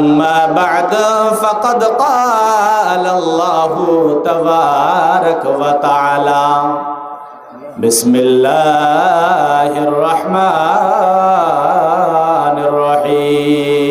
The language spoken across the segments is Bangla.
أما بعد فقد قال الله تبارك وتعالى. بسم الله الرحمن الرحيم.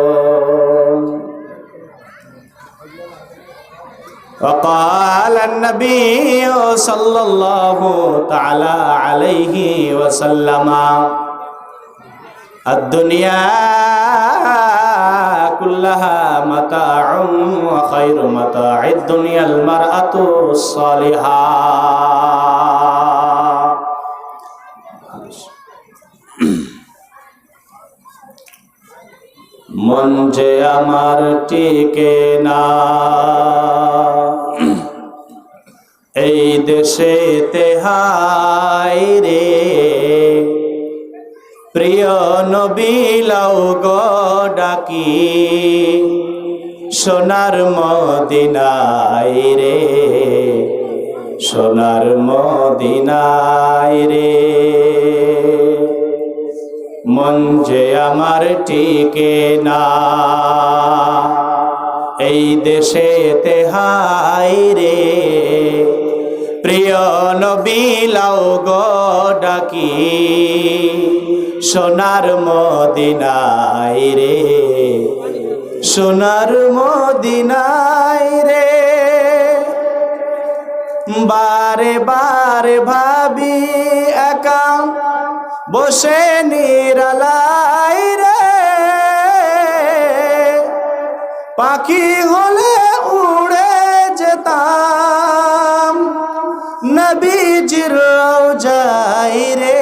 وقال النبي صلى الله تعالى عليه وسلم الدنيا كلها متاع وخير متاع الدنيا المرأة الصالحة. মন যে আমার টিকে না। এই দেশে তেহাই রে, প্রিয় নবিলাও গো ডাকি, সোনার মদিনাই রে, সোনার মদিনাই রে। মন যে আমার টিকে না। এই দেশে তেহাই রে, প্রিয় নবিলাও গো ডাকি, সোনার মদিনাই রে, সোনার মদিনাই রে। বারে বারে ভাবি একা বসে নিরালাই রে। পাখি হলে উড়ে যেতাম, নবীজির যাই রে,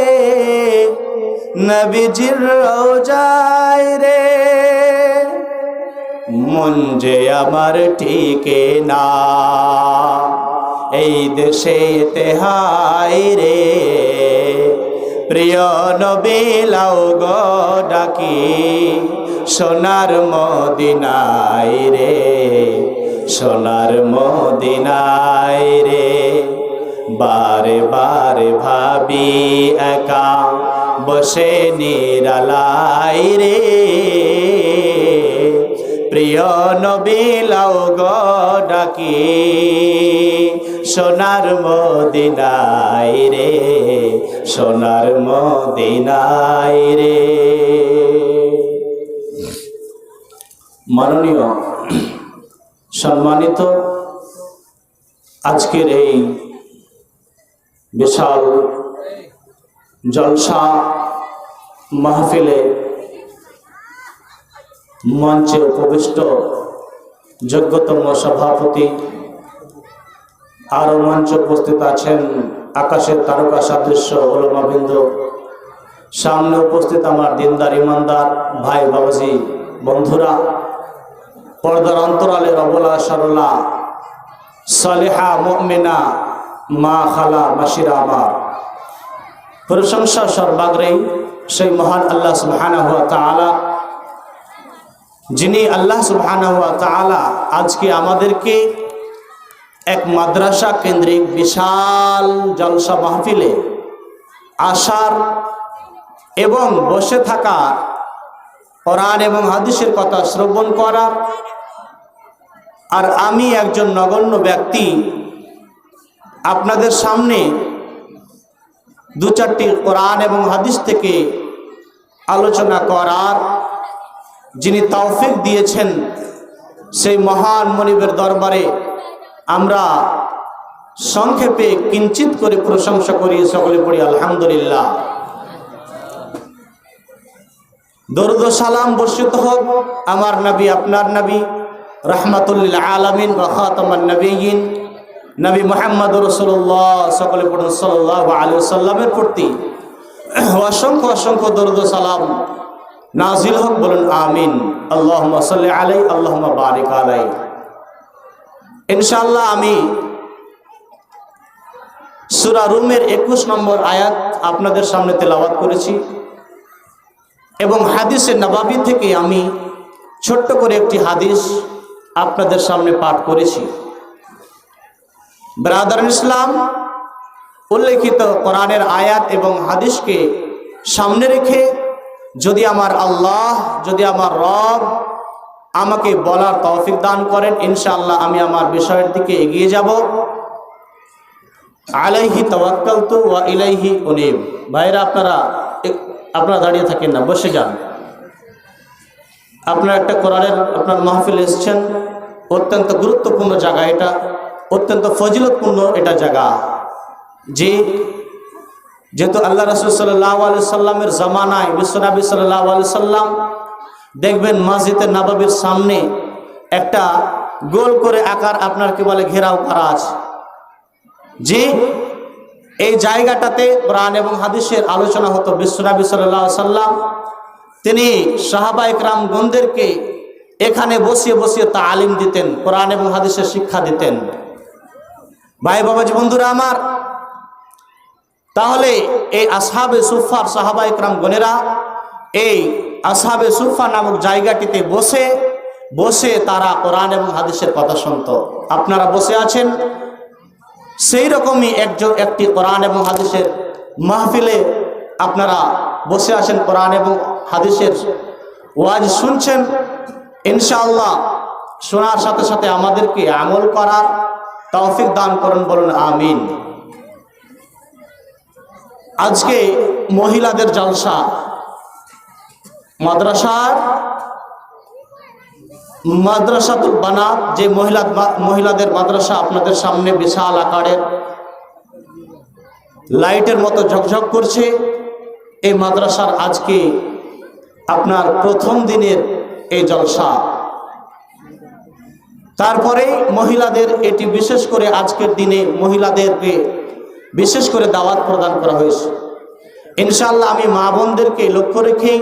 নবীজির যাই রে। মন যে আমার ঠিকে না, এই দেশে তেহাই রে। প্রিয় নবিলাও গো ডাকি, সোনার মদিনাই রে, সোনার মদিনাই রে। বারে বারে ভাবি একা বসে নিরালাই রে। প্রিয় নবিলাও গো ডাকি সোনার মদিনাই রে, সোনার মদিনাই রে। মাননীয়, সম্মানিত, আজকের এই বিশাল জলসা মাহফিলে মঞ্চে উপবিষ্ট যোগ্যতম সভাপতি আরও মঞ্চে উপস্থিত আছেন আকাশের তারকা সাদৃশ্য ওলমাবৃন্দ সামনে উপস্থিত আমার দিনদার ইমানদার ভাই বাবাজি। বন্ধুরা, পর্দার অন্তরালে রবলা সরলা, সালেহা মুমিনা, মা খালা মাসিরা আমার। প্রশংসা সর্বাগ্রেই সেই মহান আল্লাহ সুবহানাহু ওয়া তাআলা, যিনি আল্লাহ সুবহানাহু ওয়া তাআলা আজকে আমাদেরকে এক মাদ্রাসা কেন্দ্রিক বিশাল জলসা মাহফিলে আসার এবং বসে থাকা কোরআন এবং হাদিসের কথা শ্রবণ করার। আর আমি একজন নগণ্য ব্যক্তি, আপনাদের সামনে দু চারটি কোরআন এবং হাদিস থেকে আলোচনা করার যিনি তৌফিক দিয়েছেন সেই মহান মনিবের দরবারে আমরা সংক্ষেপে কিঞ্চিত করে প্রশংসা করি সকলে পড়ি, আলহামদুলিল্লাহ। দরুদ সালাম বর্ষিত হোক, আমার নবী, আপনার নবী, রহমাতুল্লিল আলমিন রহাতমান নবীন নবী মোহাম্মদ রসুল্লাহ সকলে পড়ুন সাল্লাহ আলু সাল্লামের প্রতি। অসংখ্য অসংখ্য দরুদ সালাম নাজিল হোক, বলুন, আমিন। আল্লাহ সাল্লি আলাই আল্লাহ বারিক আলাই ইনশাল্লাহ আমি সুরা রুমের একুশ নম্বর আয়াত আপনাদের সামনে তেলাওয়াত করেছি এবং হাদিসের নবাবি থেকে আমি ছোট্ট করে একটি হাদিস আপনাদের সামনে পাঠ করেছি। ব্রাদার ইসলাম, উল্লেখিত কোরআনের আয়াত এবং হাদিসকে সামনে রেখে যদি আমার আল্লাহ, যদি আমার রব আমাকে বলার তৌফিক দান করেন, ইনশাআল্লাহ আমি আমার বিষয়ের দিকে এগিয়ে যাব। আলাইহি তওয়াক্কালতু ওয়া ইলাইহি উনিব। ভাইরা, আপনারা আপনারা দাঁড়িয়ে থাকেন না, বসে যান। আপনার একটা কোরআনের, আপনার মাহফিল এসছেন। অত্যন্ত গুরুত্বপূর্ণ জায়গা এটা, অত্যন্ত ফজিলতপূর্ণ এটা জায়গা। যে, যেহেতু আল্লাহ রসুল সাল্লাহ আলি সাল্লামের জামানায় বিশ্বনবী সাল্লাহ আলি সাল্লাম দেখবেন মসজিদে নবাবির সামনে একটা গোল করে আকার আপনার কি বলে ঘেরাও করা আছে। যে এই জায়গাটাতে কোরআন এবং হাদিসের আলোচনা হতো বিশ্বনবী সাল্লাহ সাল্লাম। তিনি সাহাবা ইকরাম গন্ধেরকে এখানে বসিয়ে বসিয়ে তা আলিম দিতেন, কোরআন এবং হাদিসের শিক্ষা দিতেন। ভাই বাবাজি, বন্ধুরা আমার, তাহলে এই আসহাবে সুফার সাহাবা ইকরাম গনেরা এই আসহাবে সুফা নামক জায়গাটিতে বসে বসে তারা কোরআন এবং হাদিসের কথা শুনত। আপনারা বসে আছেন? সেই রকমই একজন, একটি কোরআন এবং হাদিসের মাহফিলে আপনারা বসে আছেন, কোরআন এবং হাদিসের ওয়াজ শুনছেন। ইনশাআল্লাহ শোনার সাথে সাথে আমাদেরকে আমল করার তৌফিক দান করুন, বলুন আমিন। আজকে মহিলাদের জলসা মাদ্রাসার মাদ্রাসাতুল বানাত, যে মহিলা মহিলাদের মাদ্রাসা আপনাদের সামনে বিশাল আকারের লাইটের মতো ঝকঝক করছে। এই মাদ্রাসার আজকে আপনার প্রথম দিনের এই জলসা। তারপরে মহিলাদের এটি বিশেষ করে আজকের দিনে মহিলাদেরকে বিশেষ করে দাওয়াত প্রদান করা হয়েছে। ইনশাল্লাহ আমি মা বোনদেরকে লক্ষ্য রেখেই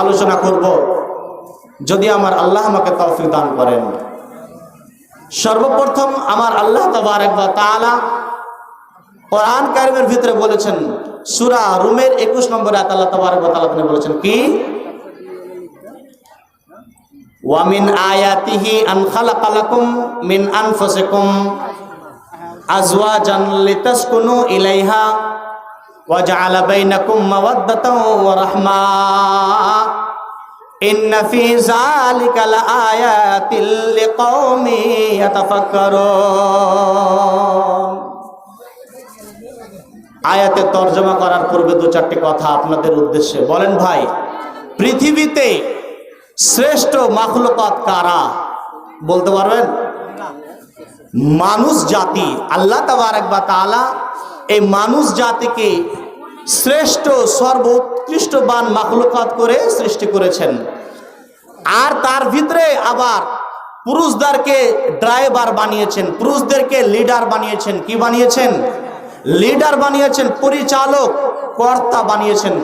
আলোচনা করব। যদি আমার আল্লাহ আমাকে তৌফিক দান করেন। সর্বপ্রথম আমার আল্লাহ তবারক বা তাআলা কোরআন কারিমের ভিতরে বলেছেন, সূরা রুমের 21 নম্বরে আল্লাহ তবারক ওয়া তাআলা তিনি বলেছেন, কি? ওয়া মিন আয়াতিহি আন খালাকা লাকুম মিন আনফুসিকুম আজওয়াজান লিতাসকুনু ইলাইহা। ওয়া জাআলা বাইনাকুম মাওয়াদ্দাতাও ওয়া রাহমা إن في ذلك لآيات لقوم يتفكرون আয়াতে তর্জমা করার পূর্বে দু চারটি কথা আপনাদের উদ্দেশ্যে বলেন ভাই পৃথিবীতে শ্রেষ্ঠ মাখলুকাত কারা বলতে পারবেন মানুষ জাতি আল্লাহ তাবারক বা তাআলা এই মানুষ জাতিকে শ্রেষ্ঠ সর্বোৎকৃষ্টবান মাখলুকাত করে সৃষ্টি করেছেন। আর তার ভিতরে আবার পুরুষদেরকে ড্রাইভার বানিয়েছেন, পুরুষদেরকে লিডার বানিয়েছেন। কি বানিয়েছেন? লিডার বানিয়েছেন, পরিচালক, কর্তা বানিয়েছেন।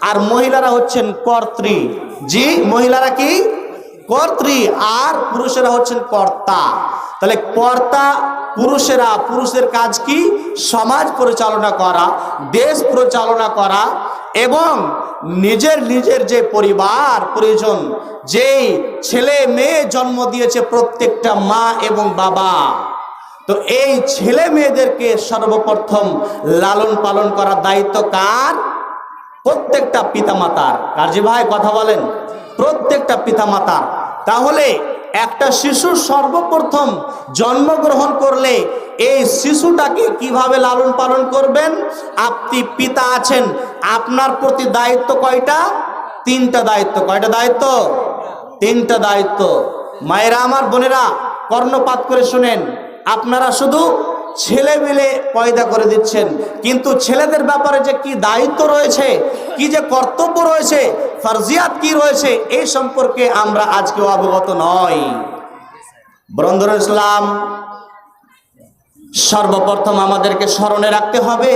আর মহিলারা হচ্ছেন কর্ত্রী। জি, মহিলারা কি? কর্ত্রী। আর পুরুষেরা হচ্ছেন কর্তা। তাহলে কর্তা পুরুষেরা, পুরুষের কাজ কি? সমাজ পরিচালনা করা, দেশ পরিচালনা করা এবং নিজের নিজের যে পরিবার প্রয়োজন যেই ছেলে মেয়ে জন্ম দিয়েছে প্রত্যেকটা মা এবং বাবা, তো এই ছেলে মেয়েদেরকে সর্বপ্রথম লালন পালন করার দায়িত্ব কার? প্রত্যেকটা পিতামাতার। কাজী ভাই কথা বলেন? প্রত্যেকটা পিতামাতার। তাহলে একটা শিশু সর্বপ্রথম জন্মগ্রহণ করলে এই শিশুটাকে কীভাবে লালন পালন করবেন? আপনি পিতা আছেন, আপনার প্রতি দায়িত্ব কয়টা? তিনটা দায়িত্ব। কয়টা দায়িত্ব? তিনটা দায়িত্ব। মায়েরা, আমার বোনেরা, কর্ণপাত করে শুনেন, আপনারা শুধু ছেলে মিলে পয়দা করে দিচ্ছেন, কিন্তু ছেলেদের ব্যাপারে যে কি দায়িত্ব রয়েছে, কি যে কর্তব্য রয়েছে ফারজিয়াত কি রয়েছে এই সম্পর্কে আমরা আজকেও অবগত নয় বরন্দর ইসলাম, সর্বপ্রথম আমাদেরকে স্মরণে রাখতে হবে,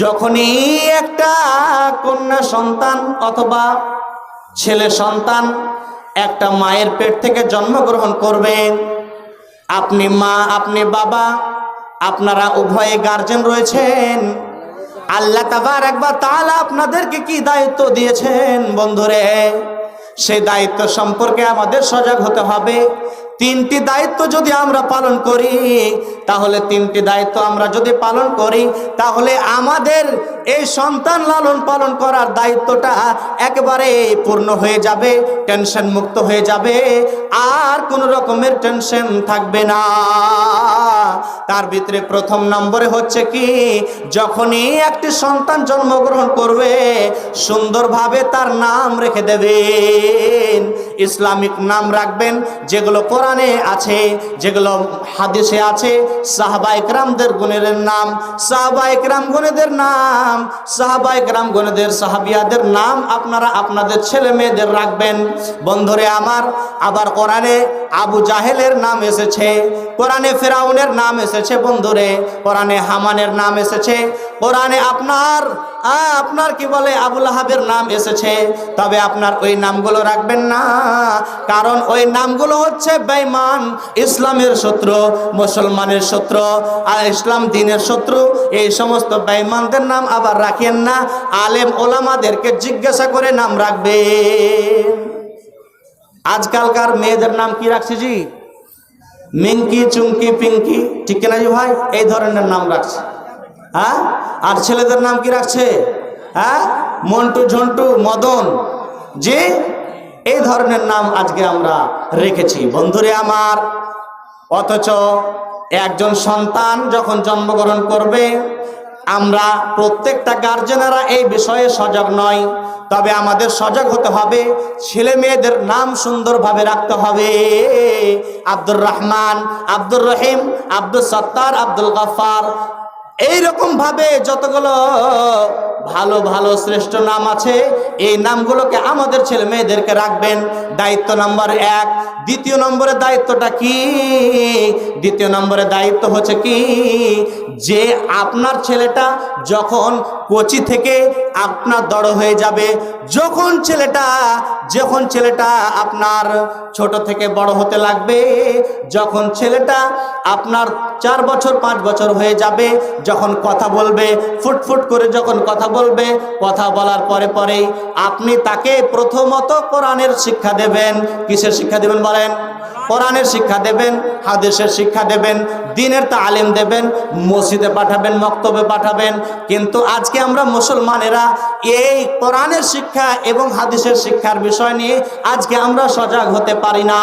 যখনই একটা কন্যা সন্তান অথবা ছেলে সন্তান একটা মায়ের পেট থেকে জন্মগ্রহণ করবেন আপনি মা, আপনি বাবা, আপনারা উভয়ে গার্জেন রয়েছেন আল্লাহ তাবার একবার তালা আপনাদেরকে কি দায়িত্ব দিয়েছেন বন্ধুরে? সেই দায়িত্ব সম্পর্কে আমাদের সজাগ হতে হবে। তিনটি দায়িত্ব যদি আমরা পালন করি তাহলে তিনটি দায়িত্ব আমরা যদি পালন করি, তাহলে আমাদের এই সন্তান লালন পালন করার দায়িত্বটা একবারে পূর্ণ হয়ে যাবে, টেনশন মুক্ত হয়ে যাবে, আর কোনো রকমের টেনশন থাকবে না। তার ভিতরে প্রথম নম্বরে হচ্ছে কি, যখনই একটি সন্তান জন্মগ্রহণ করবে, সুন্দরভাবে তার নাম রেখে দেবেন। ইসলামিক নাম রাখবেন, যেগুলো কোরআনে আছে, যেগুলো হাদিসে আছে সাহাবা একরামদের গুণের নাম, সাহাবা একরাম গুণেদের নাম, সাহাবা একরাম গুণেদের সাহাবিয়াদের নাম আপনারা আপনাদের ছেলে মেয়েদের রাখবেন। বন্ধুরে আমার, আবার কোরআনে আবু জাহেলের নাম এসেছে, কোরআনে ফেরাউনের নাম এসেছে বন্ধুরে, কোরআনে হামানের নাম এসেছে, কোরআনে আপনার আপনার কি বলে আবুল আহাবের নাম এসেছে? তবে আপনার ওই নামগুলো রাখবেন না। কারণ ওই নামগুলো হচ্ছে বেঈমান, ইসলামের শত্রু, মুসলমানের শত্রু, আর ইসলাম দিনের শত্রু। এই সমস্ত বেঈমানদের নাম আবার রাখেন না। আলেম ওলামাদেরকে জিজ্ঞাসা করে নাম রাখবে আজকালকার মেয়েদের নাম কি রাখছে জি? মিঙ্কি, চুমকি, পিঙ্কি, ঠিক কিনা জি ভাই? এই ধরনের নাম রাখছে। হ্যাঁ? আর ছেলেদের নাম কি রাখছে? হ্যাঁ? মন্টু, ঝন্টু, মদন। যে এই ধরনের নাম আজকে আমরা রেখেছি। বন্ধুরে আমার, অথচ একজন সন্তান যখন জন্মগ্রহণ করবে, আমরা প্রত্যেকটা গার্জেনেরা এই বিষয়ে সজাগ নয়। তবে আমাদের সজাগ হতে হবে, ছেলে মেয়েদের নাম সুন্দরভাবে রাখতে হবে। আব্দুর রহমান, আব্দুর রহিম, আব্দুল সত্তার, আব্দুল গফার এইরকম ভাবে যতগুলো ভালো ভালো, শ্রেষ্ঠ নাম আছে, এই নামগুলোকে আমাদের ছেলে মেয়েদেরকে রাখবেন। দায়িত্ব নম্বর এক। দ্বিতীয় নম্বরের দায়িত্বটা কি? দ্বিতীয় নম্বরের দায়িত্ব হচ্ছে কি? যে আপনার ছেলেটা যখন কোচি থেকে আপনার দড় হয়ে যাবে, যখন ছেলেটা যখন ছেলেটা আপনার ছোট থেকে বড় হতে লাগবে যখন ছেলেটা আপনার চার বছর, পাঁচ বছর হয়ে যাবে, যখন কথা বলবে, ফুটফুট করে যখন কথা বলবে, কথা বলার পরে পরেই আপনি তাকে প্রথমত কোরআনের শিক্ষা দেবেন। কিসের শিক্ষা দেবেন বলেন? কোরআনের শিক্ষা দেবেন, হাদিসের শিক্ষা দেবেন, দিনের তালিম দেবেন, মসজিদে পাঠাবেন, মক্তবে পাঠাবেন। কিন্তু আজকে আমরা মুসলমানেরা এই কোরআনের শিক্ষা এবং হাদিসের শিক্ষার বিষয় নিয়ে আজকে আমরা সজাগ হতে পারি না।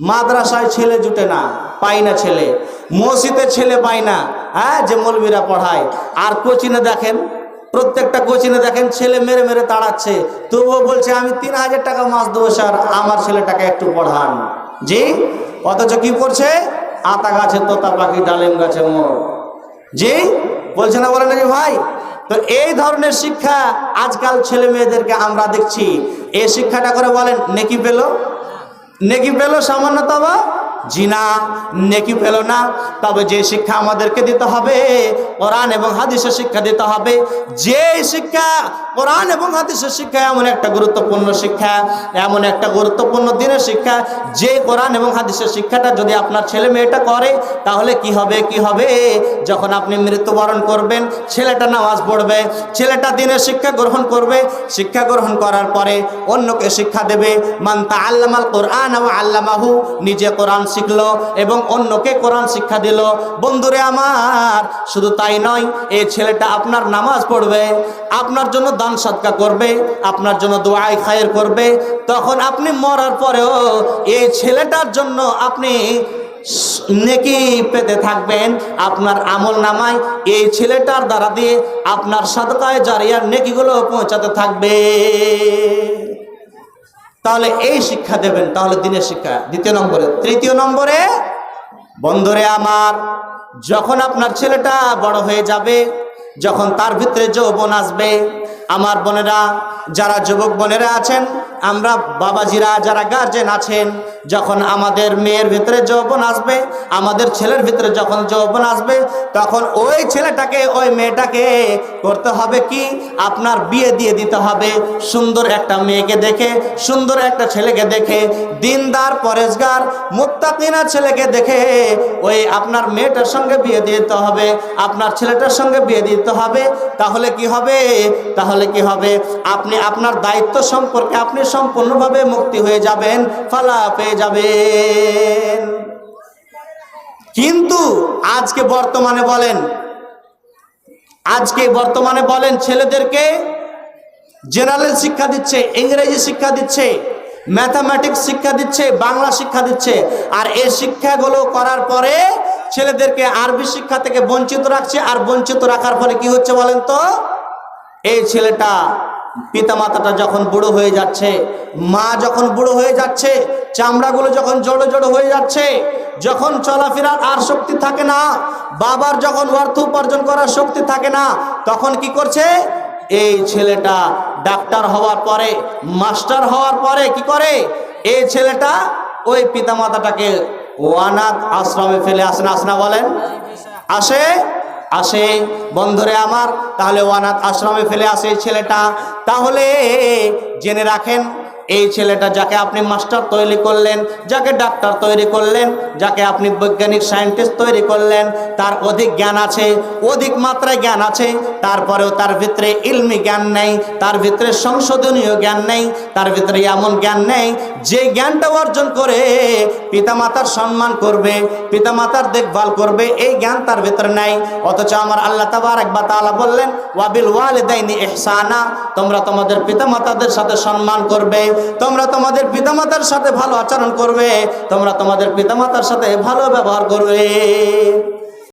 মাদ্রাসায় ছেলে জুটে না পাই না ছেলে। মসজিদে ছেলে পাই না হ্যাঁ যে মলবিরা পড়ায়। আর কোচিনে দেখেন, প্রত্যেকটা কোচিনে দেখেন, ছেলে মেরে মেরে তাড়াচ্ছে। তবুও বলছে, আমি তিন হাজার টাকা মাস দেবো স্যার, আমার ছেলেটাকে একটু পড়ান। জি? অথচ কি করছে আতা গাছে, তোতা পাখি, ডালিম গাছে মোর। জি? বলছে না বলে নাকি ভাই? তো এই ধরনের শিক্ষা আজকাল ছেলে মেয়েদেরকে আমরা দেখছি। এই শিক্ষাটা করে বলেন, নেকি পেল? নেকি পেল সামান্য তবা জিনা, নেকি পেল না। তবে যে শিক্ষা আমাদেরকে দিতে হবে, কোরআন এবং হাদিসের শিক্ষা দিতে হবে। যে শিক্ষা, কোরআন এবং হাদিসের শিক্ষা এমন একটা গুরুত্বপূর্ণ শিক্ষা, এমন একটা গুরুত্বপূর্ণ দিনের শিক্ষা। যে কোরআন এবং হাদিসের শিক্ষাটা যদি আপনার ছেলে মেয়েটা করে, তাহলে কি হবে কি হবে? যখন আপনি মৃত্যুবরণ করবেন, ছেলেটা নামাজ পড়বে, ছেলেটা দিনের শিক্ষা গ্রহণ করবে, শিক্ষা গ্রহণ করার পরে অন্যকে শিক্ষা দেবে, মান তা আল্লামাল কোরআন আল্লামাহু নিজে কোরআন শিখলো এবং অন্যকে কোরআন শিক্ষা দিল। বন্ধুরে আমার, শুধু তাই নয় এই ছেলেটা আপনার নামাজ পড়বে, আপনার জন্য দান সৎকা করবে, আপনার জন্য দোয়াই খায়ের করবে। তখন আপনি মরার পরেও এই ছেলেটার জন্য আপনি নেকি পেতে থাকবেন। আপনার আমল নামায় এই ছেলেটার দ্বারা দিয়ে আপনার সাদকায় জারিয়ার নেকিগুলো পৌঁছাতে থাকবে। তাহলে এই শিক্ষা দেবেন, তাহলে দিনের শিক্ষা। দ্বিতীয় নম্বরে, তৃতীয় নম্বরে, বন্ধরে আমার, যখন আপনার ছেলেটা বড় হয়ে যাবে, যখন তার ভিতরে যৌবন আসবে আমার বোনেরা, যারা যুবক বোনেরা আছেন, আমরা বাবাজিরা যারা গার্জেন আছেন, যখন আমাদের মেয়ের ভিতরে যৌবন আসবে, আমাদের ছেলের ভিতরে যখন যৌবন আসবে, তখন ওই ছেলেটাকে, ওই মেয়েটাকে করতে হবে কি? আপনার বিয়ে দিয়ে দিতে হবে। সুন্দর একটা মেয়েকে দেখে, সুন্দর একটা ছেলেকে দেখে, দিনদার, পরেশগার, মুত্তাকিনা ছেলেকে দেখে ওই আপনার মেয়েটার সঙ্গে বিয়ে দিতে হবে। আপনার ছেলেটার সঙ্গে বিয়ে দিতে হবে। তাহলে কি হবে? তাহলে কি হবে? আপনি আপনার দায়িত্ব সম্পর্কে আপনি সম্পূর্ণভাবে মুক্তি হয়ে যাবেন, ফালা পেয়ে যাবেন। কিন্তু আজকে বর্তমানে বলেন, আজকে বর্তমানে বলেন ছেলেদেরকে জেনারেল শিক্ষা দিচ্ছে, ইংরেজি শিক্ষা দিচ্ছে, ম্যাথামেটিক্স শিক্ষা দিচ্ছে, বাংলা শিক্ষা দিচ্ছে। আর এই শিক্ষাগুলো করার পরে ছেলেদেরকে আরবি শিক্ষা থেকে বঞ্চিত রাখছে, আর বঞ্চিত রাখার ফলে কি হচ্ছে বলেন তো? এই ছেলেটা পিতামাতাটা যখন বুড়ো হয়ে যাচ্ছে, মা যখন বুড়ো হয়ে যাচ্ছে, চামড়াগুলো যখন জড়ো জড়ো হয়ে যাচ্ছে, যখন চলাফেরার আর শক্তি থাকে না, বাবার যখন অর্থ উপার্জন করার শক্তি থাকে না, তখন কি করছে? এই ছেলেটা ডাক্তার হওয়ার পরে, মাস্টার হওয়ার পরে কি করে? এই ছেলেটা ওই পিতামাতাটাকে ওয়ানাথ আশ্রমে ফেলে আসে না আসনা বলেন? আসে আসে বন্ধরে আমার তাহলে ওয়ানাথ আশ্রমে ফেলে আসে ছেলেটা। তাহলে জেনে রাখেন এই ছেলেটা যাকে আপনি মাস্টার তৈরি করলেন, যাকে ডাক্তার তৈরি করলেন, যাকে আপনি বৈজ্ঞানিক সায়েন্টিস্ট তৈরি করলেন, তার অধিক জ্ঞান আছে, অধিক মাত্রায় জ্ঞান আছে, তারপরেও তার ভিতরে ইলমি জ্ঞান নেই, তার ভিতরে সংশোধনীয় জ্ঞান নেই, তার ভিতরে এমন জ্ঞান নেই, যে জ্ঞানটা অর্জন করে পিতামাতার সম্মান করবে, পিতামাতার দেখভাল করবে, এই জ্ঞান তার ভিতরে নাই। অথচ আমার আল্লাহ তাবারক বা তাআলা বললেন ওয়াবিল ওয়ালিদাইনি ইহসানা তোমরা তোমাদের পিতামাতাদের সাথে সম্মান করবে তোমরা তোমাদের পিতামাতার সাথে ভালো আচরণ করবে তোমরা তোমাদের পিতামাতার সাথে ভালো ব্যবহার করবে।